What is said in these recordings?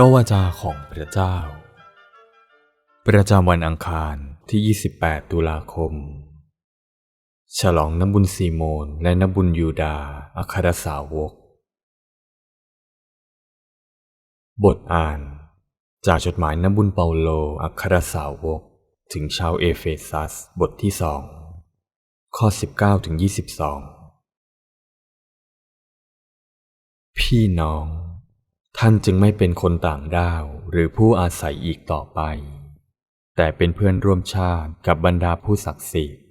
ระวจาของพระเจ้า ประจำวันอังคารที่ 28 ตุลาคม ฉลองน้ำบุญซีโมนและน้ำบุญยูดาอัครสาวก บทอ่าน จากจดหมายน้ำบุญเปาโลอัครสาวก ถึงชาวเอเฟซัสบทที่สองข้อ 19ถึง22 พี่น้อง ท่านจึงไม่เป็นคนต่างด้าวหรือผู้อาศัยอีกต่อไป แต่เป็นเพื่อนร่วมชาติกับบรรดาผู้ศักดิ์สิทธิ์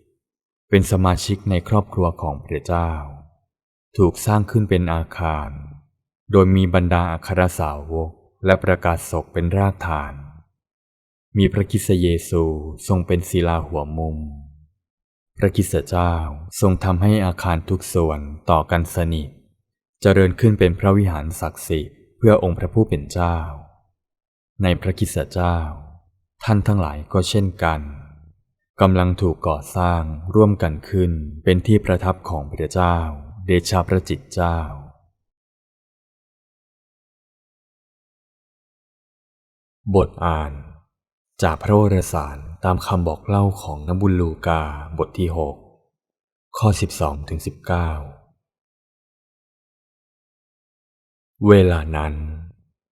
เป็นสมาชิกในครอบครัวของพระเจ้า ถูกสร้างขึ้นเป็นอาคาร โดยมีบรรดาอัครสาวกและประกาศศกเป็นรากฐาน มีพระคิสต์เยซูทรงเป็นศิลาหัวมุม พระคิสต์เจ้าทรงทำให้อาคารทุกส่วนต่อกันสนิท เจริญขึ้นเป็นพระวิหารศักดิ์สิทธิ์ เพื่อองค์พระผู้เป็นเจ้า ในพระคริสตเจ้า ท่านทั้งหลายก็เช่นกันกำลังถูกก่อสร้างร่วมกันขึ้นเป็นที่ประทับของพระเจ้า เดชาพระจิตเจ้า บทอ่าน จากพระวรสารตามคำบอกเล่าของนบุญลูกาบทที่ 6 ข้อ 12ถึง19 เวลานั้น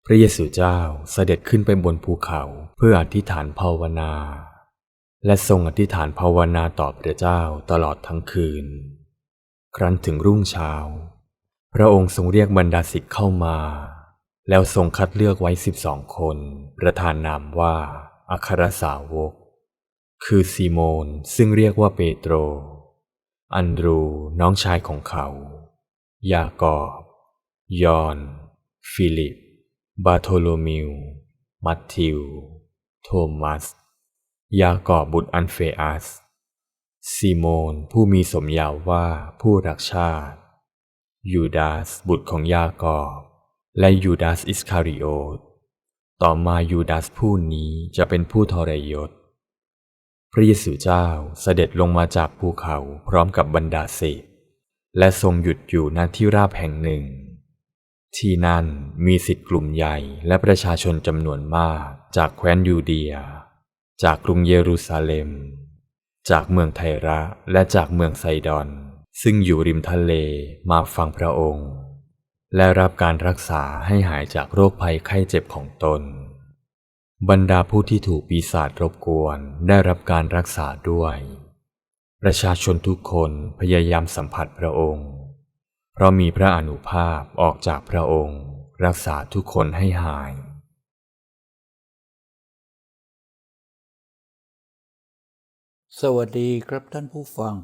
พระเยซูเจ้าเสด็จขึ้นไปบนภูเขาเพื่ออธิษฐานภาวนา และทรงอธิษฐานภาวนาต่อพระเจ้าตลอดทั้งคืน ครั้นถึงรุ่งเช้า พระองค์ทรงเรียกบรรดาศิษย์เข้ามา แล้วทรงคัดเลือกไว้สิบสองคน ประธานนามว่าอัครสาวก คือซีโมนซึ่งเรียกว่าเปโตร อันดรูน้องชายของเขา ยากอบ ยอน ฟิลิป บาโทโลมิว มัตธิว โทมัส ยากอบบุตรอันเฟอัส ซีโมนผู้มีสมญาวว่าผู้รักชาติ ยูดาสบุตรของยากอบ และยูดาสอิสคาริโอต ต่อมายูดาสผู้นี้จะเป็นผู้ทรยศ พระเยซูเจ้าเสด็จลงมาจากภูเขาพร้อมกับบรรดาศิษย์และทรงหยุดอยู่ณที่ราบแห่งหนึ่ง ที่นั่นมีสิทธิ์กลุ่มใหญ่และประชาชนจำนวนมากจากแคว้นยูเดีย จากกรุงเยรูซาเล็ม จากเมืองไทระและจากเมืองไซดอน ซึ่งอยู่ริมทะเลมาฟังพระองค์ และรับการรักษาให้หายจากโรคภัยไข้เจ็บของตน บรรดาผู้ที่ถูกปีศาจรบกวนได้รับการรักษาด้วย ประชาชนทุกคนพยายามสัมผัสพระองค์ เพราะมีพระอนุภาพออกจากพระองค์ รักษาทุกคนให้หาย สวัสดีครับท่านผู้ฟัง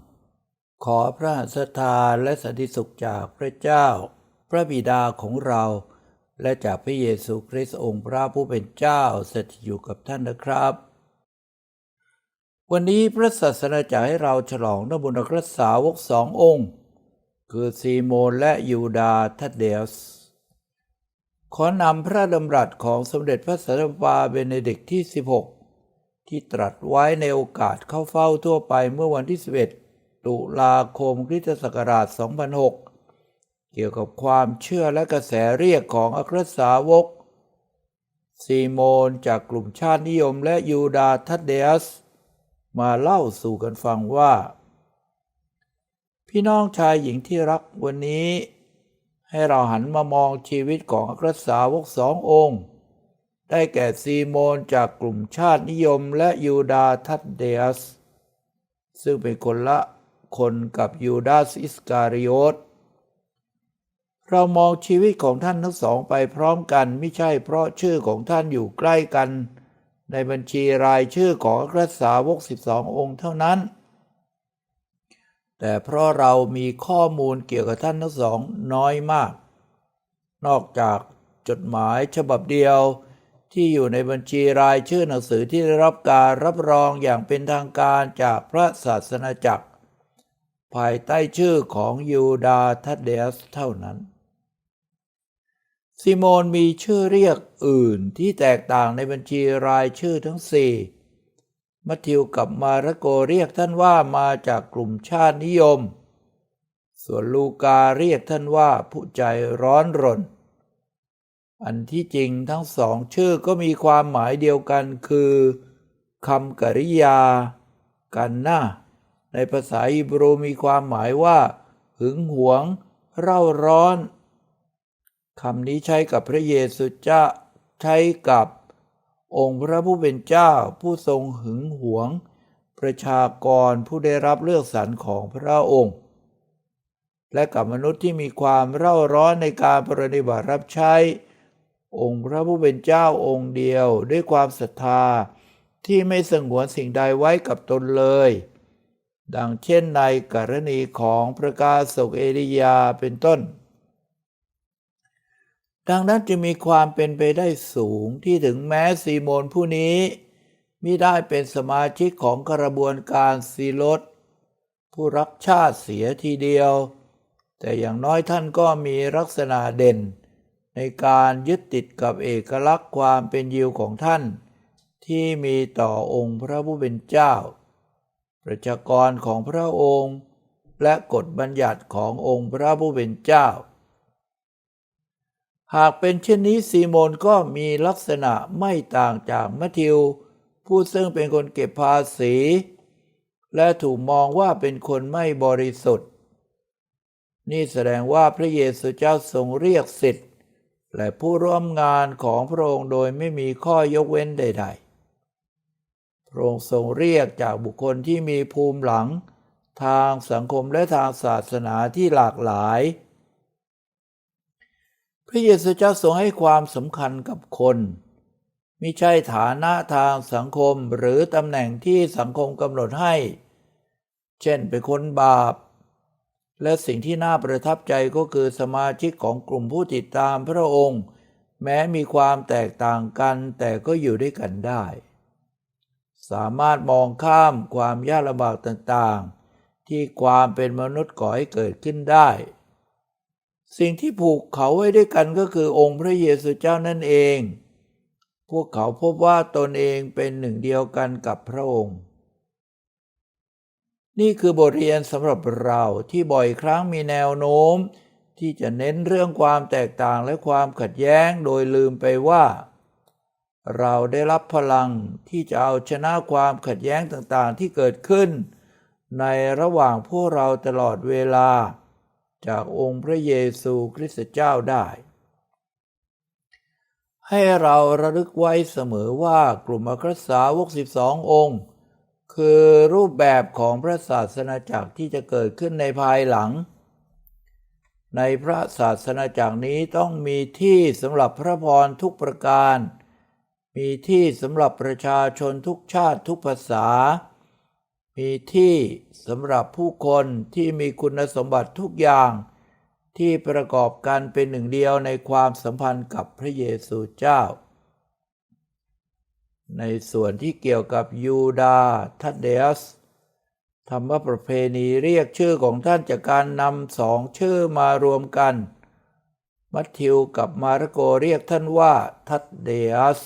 ขอพระสถานและสันติสุขจากพระเจ้า พระบิดาของเรา และจากพระเยซูคริสต์องค์พระผู้เป็นเจ้าสถิตอยู่กับท่านนะครับวันนี้พระศาสนาจะให้เราฉลองนบุญอัครสาวกสององค์ คือซีโมนและยูดาทัดเดสขอนำพระดำรัสของสมเด็จพระสันตะปาเบเนดิกที่ 16 ที่ตรัสไว้ในโอกาสเข้าเฝ้าทั่วไปเมื่อวันที่ 11 ตุลาคมคริสตศักราช 2006 เกี่ยวกับความเชื่อและกระแสเรียกของอัครสาวก ซีโมนจากกลุ่มชาตินิยมและยูดาทัดเดสมาเล่าสู่กันฟังว่า พี่น้องชายหญิงที่รักวันนี้ ให้เราหันมามองชีวิตของอัครสาวกสององค์ ได้แก่ซีโมนจากกลุ่มชาตินิยมและยูดาทัดเดสซึ่งเป็นคนละคนกับยูดาสอิสการิโอตเรามองชีวิตของท่านทั้งสองไปพร้อมกันไม่ใช่เพราะชื่อของท่านอยู่ใกล้กัน ในบัญชีรายชื่อของอัครสาวก 12 องค์เท่านั้น แต่เพราะเรามีข้อมูลเกี่ยวกับท่านทั้งสองน้อยมาก นอกจากจดหมายฉบับเดียวที่อยู่ในบัญชีรายชื่อหนังสือที่ได้รับการรับรองอย่างเป็นทางการจากพระศาสนาจักร ภายใต้ชื่อของยูดาทัดเดสเท่านั้น ซิโมนมีชื่อเรียกอื่นที่แตกต่างในบัญชีรายชื่อทั้งสี่ มัทธิวกับมาระโกเรียกท่านว่ามาจากกลุ่มชาตินิยม ส่วนลูกาเรียกท่านว่าผู้ใจร้อนรน อันที่จริงทั้งสองชื่อก็มีความหมายเดียวกันคือคำกริยา กันหนะในภาษาฮีบรูมีความหมายว่า หึงหวง เร่าร้อนคำนี้ใช้กับพระเยซูเจะใช้กับ องค์พระผู้เป็นเจ้าผู้ทรงหึงหวง ประชากรผู้ได้รับเลือกสรรของพระองค์ และกับมนุษย์ที่มีความเร่าร้อนในการปฏิบัติรับใช้ องค์พระผู้เป็นเจ้าองค์เดียวด้วยความศรัทธาที่ไม่สงวนสิ่งใดไว้กับตนเลย ดังเช่นในกรณีของพระกาศกเอลียาเป็นต้น ดังนั้นจึงมีความเป็นไปได้สูงที่ถึงแม้ซีโมนผู้นี้มิได้เป็นสมาชิกของกระบวนการซีลดผู้รักชาติเสียทีเดียว แต่อย่างน้อยท่านก็มีลักษณะเด่น ในการยึดติดกับเอกลักษณ์ความเป็นยิวของท่าน ที่มีต่อองค์พระผู้เป็นเจ้า ประชากรของพระองค์ และกฎบัญญัติขององค์พระผู้เป็นเจ้า หากเป็นเช่นนี้ซีโมนก็มีลักษณะไม่ต่างจากมัทธิว ผู้ซึ่งเป็นคนเก็บภาษี และถูกมองว่าเป็นคนไม่บริสุทธิ์ นี่แสดงว่าพระเยซูเจ้าทรงเรียกสิทธิ์ และผู้ร่วมงานของพระองค์โดยไม่มีข้อยกเว้นใด ๆ พระองค์ทรงเรียกจากบุคคลที่มีภูมิหลัง ทางสังคมและทางศาสนาที่หลากหลาย พระเยซูเจ้าทรงให้ความสำคัญกับคนมิใช่ฐานะทางสังคมหรือตำแหน่งที่สังคมกำหนดให้ เช่นเป็นคนบาป และสิ่งที่น่าประทับใจก็คือสมาชิกของกลุ่มผู้ติดตามพระองค์ แม้มีความแตกต่างกันแต่ก็อยู่ด้วยกันได้ สามารถมองข้ามความยากลำบากต่างๆ ที่ความเป็นมนุษย์ก่อให้เกิดขึ้นได้ สิ่งที่ผูกเขาไว้ด้วยกันก็คือองค์พระเยซูเจ้านั่นเอง พวกเขาพบว่าตนเองเป็นหนึ่งเดียวกันกับพระองค์ นี่คือบทเรียนสำหรับเราที่บ่อยครั้งมีแนวโน้ม ที่จะเน้นเรื่องความแตกต่างและความขัดแย้งโดยลืมไปว่า เราได้รับพลังที่จะเอาชนะความขัดแย้งต่างๆที่เกิดขึ้น ในระหว่างพวกเราตลอดเวลา จากองค์พระเยซูคริสต์เจ้าได้ ให้เราระลึกไว้เสมอว่ากลุ่มอัครสาวก 12 องค์ คือรูปแบบของพระศาสนาจักรที่จะเกิดขึ้นในภายหลัง ในพระศาสนาจักรนี้ต้องมีที่สำหรับพระพรทุกประการ มีที่สำหรับประชาชนทุกชาติทุกภาษา มีที่สำหรับผู้คนที่มีคุณสมบัติทุกอย่าง ที่ประกอบกันเป็นหนึ่งเดียวในความสัมพันธ์กับพระเยซูเจ้า ในส่วนที่เกี่ยวกับยูดาทัดเดสธรรมประเพณีเรียกชื่อของท่านจากการนำสองชื่อมารวมกัน มัทธิวกับมาระโกเรียกท่านว่าทัดเดส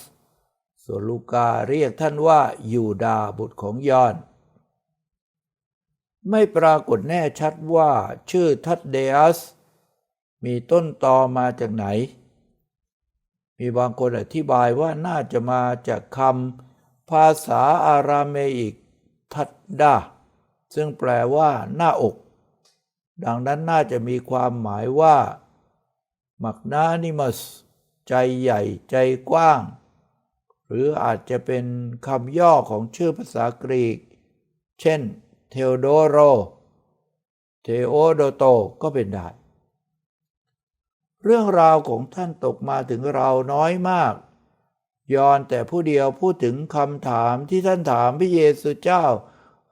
ส่วนลูกาเรียกท่านว่ายูดาบุตรของยอน ไม่ปรากฏแน่ชัดว่าชื่อทัดเดสมีต้นตอมาจากไหน มีบางคนอธิบายว่าน่าจะมาจากคำภาษาอาราเมอิกทัดดาซึ่งแปลว่า หน้าอก ดังนั้นน่าจะมีความหมายว่ามักนานิมัสใจใหญ่ใจกว้าง หรืออาจจะเป็นคำย่อของชื่อภาษากรีก เช่น เทโอโดโร เทโอโดโตก็เป็นได้ เรื่องราวของท่านตกมาถึงเราน้อยมากยอนแต่ผู้เดียวพูดถึงคำถามที่ท่านถามพระเยซูเจ้า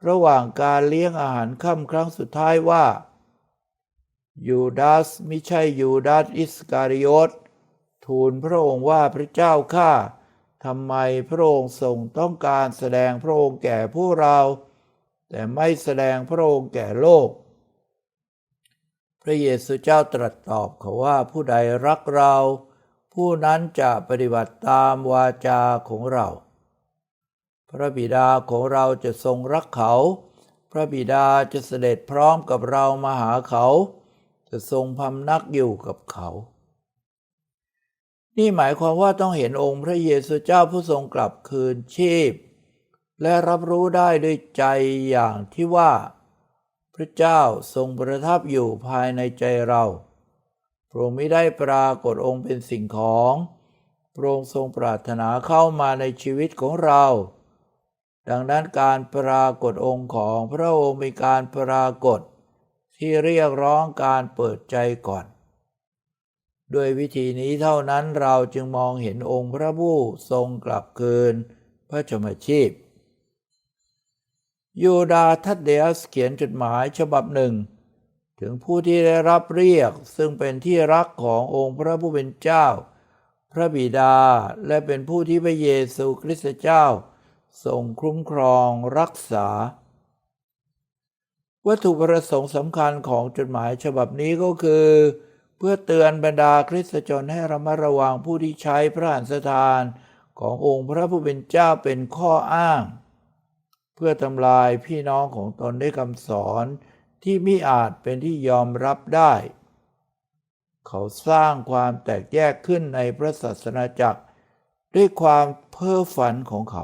ระหว่างการเลี้ยงอาหารค่ำครั้งสุดท้ายว่า ยูดาสมิใช่ยูดาสอิสการิโอตทูลพระองค์ว่าพระเจ้าข้าทำไมพระองค์ทรงต้องการแสดงพระองค์แก่พวกเรา แต่ไม่แสดงพระองค์แก่โลก พระเยซูเจ้าตรัสตอบเขาว่าผู้ใดรักเรา ผู้นั้นจะปฏิบัติตามวาจาของเรา พระบิดาของเราจะทรงรักเขา พระบิดาจะเสด็จพร้อมกับเรามาหาเขา จะทรงพำนักอยู่กับเขา นี่หมายความว่าต้องเห็นองค์พระเยซูเจ้าผู้ทรงกลับคืนชีพ และรับรู้ได้ด้วยใจอย่างที่ว่า พระเจ้าทรงประทับอยู่ภายในใจเราพระองค์ไม่ได้ปรากฏองค์เป็นสิ่งของพระองค์ทรงปรารถนาเข้ามาในชีวิตของเรา ดังนั้นการปรากฏองค์ของพระองค์เป็นการปรากฏ ที่เรียกร้องการเปิดใจก่อน ด้วยวิธีนี้เท่านั้นเราจึงมองเห็นองค์พระผู้ทรงกลับคืนพระชมชีพ ยูดาทัดเดอัสเขียนจดหมายฉบับหนึ่ง ถึงผู้ที่ได้รับเรียกซึ่งเป็นที่รักขององค์พระผู้เป็นเจ้า พระบิดาและเป็นผู้ที่พระเยซูคริสต์เจ้าทรงคุ้มครองรักษา วัตถุประสงค์สำคัญของจดหมายฉบับนี้ก็คือ เพื่อเตือนบรรดาคริสตชนให้ระมัดระวังผู้ที่ใช้พระหันสถานขององค์พระผู้เป็นเจ้าเป็นข้ออ้าง พื่อทำลายพี่น้องของตนด้วยคำสอนที่มิอาจเป็นที่ยอมรับได้ เขาสร้างความแตกแยกขึ้นในพระศาสนาจักร ด้วยความเพ้อฝันของเขา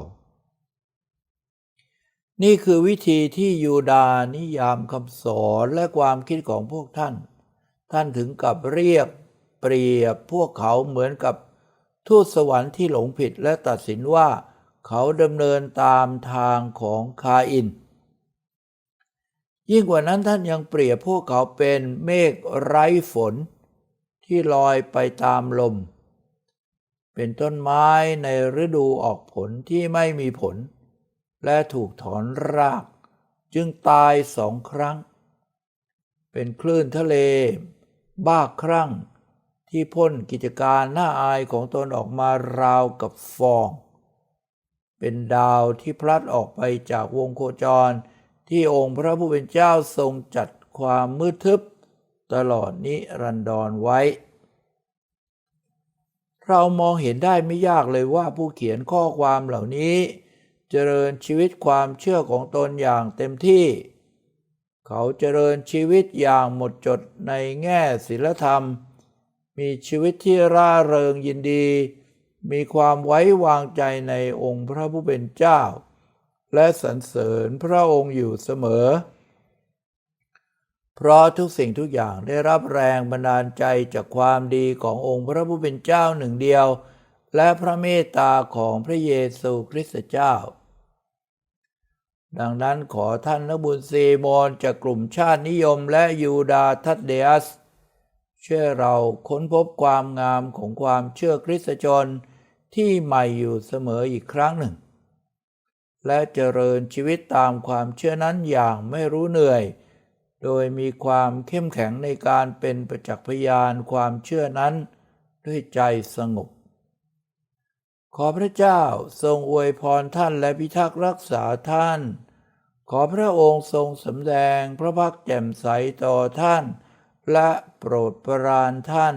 นี่คือวิธีที่ยูดาห์นิยามคำสอนและความคิดของพวกท่าน ท่านถึงกับเรียกเปรียบพวกเขาเหมือนกับทูตสวรรค์ที่หลงผิดและตัดสินว่า เขาดำเนินตามทางของคาอิน ยิ่งกว่านั้นท่านยังเปรียบพวกเขาเป็นเมฆไร้ฝน ที่ลอยไปตามลม เป็นต้นไม้ในฤดูออกผลที่ไม่มีผล และถูกถอนราก จึงตายสองครั้ง เป็นคลื่นทะเล บ้าครั่งที่พ่นกิจการหน่าอายของตนออกมาราวกับฟอง เป็นดาวที่พลัดออกไปจากวงโคจร ที่องค์พระผู้เป็นเจ้าทรงจัดความมืดทึบ ตลอดนิรันดรไว้ เรามองเห็นได้ไม่ยากเลยว่าผู้เขียนข้อความเหล่านี้ เจริญชีวิตความเชื่อของตนอย่างเต็มที่ เขาเจริญชีวิตอย่างหมดจดในแง่ศีลธรรม มีชีวิตที่ร่าเริงยินดี มีความไว้วางใจในองค์พระผู้เป็นเจ้า และสรรเสริญพระองค์อยู่เสมอ เพราะทุกสิ่งทุกอย่างได้รับแรงบันดาลใจจากความดีขององค์พระผู้เป็นเจ้าหนึ่งเดียว และพระเมตตาของพระเยซูคริสต์เจ้า ดังนั้นขอท่านนักบุญซีโมนจากกลุ่มชาตินิยมและยูดาทัดเดอัสช่วยเราค้นพบความงามของความเชื่อคริสตชน ที่ใหม่อยู่เสมออีกครั้งหนึ่ง และเจริญชีวิตตามความเชื่อนั้นอย่างไม่รู้เหนื่อย โดยมีความเข้มแข็งในการเป็นประจักษ์พยานความเชื่อนั้นด้วยใจสงบ ขอพระเจ้าทรงอวยพรท่านและพิทักษ์รักษาท่าน ขอพระองค์ทรงสำแดงพระพักตร์แจ่มใสต่อท่าน และโปรดประรานท่าน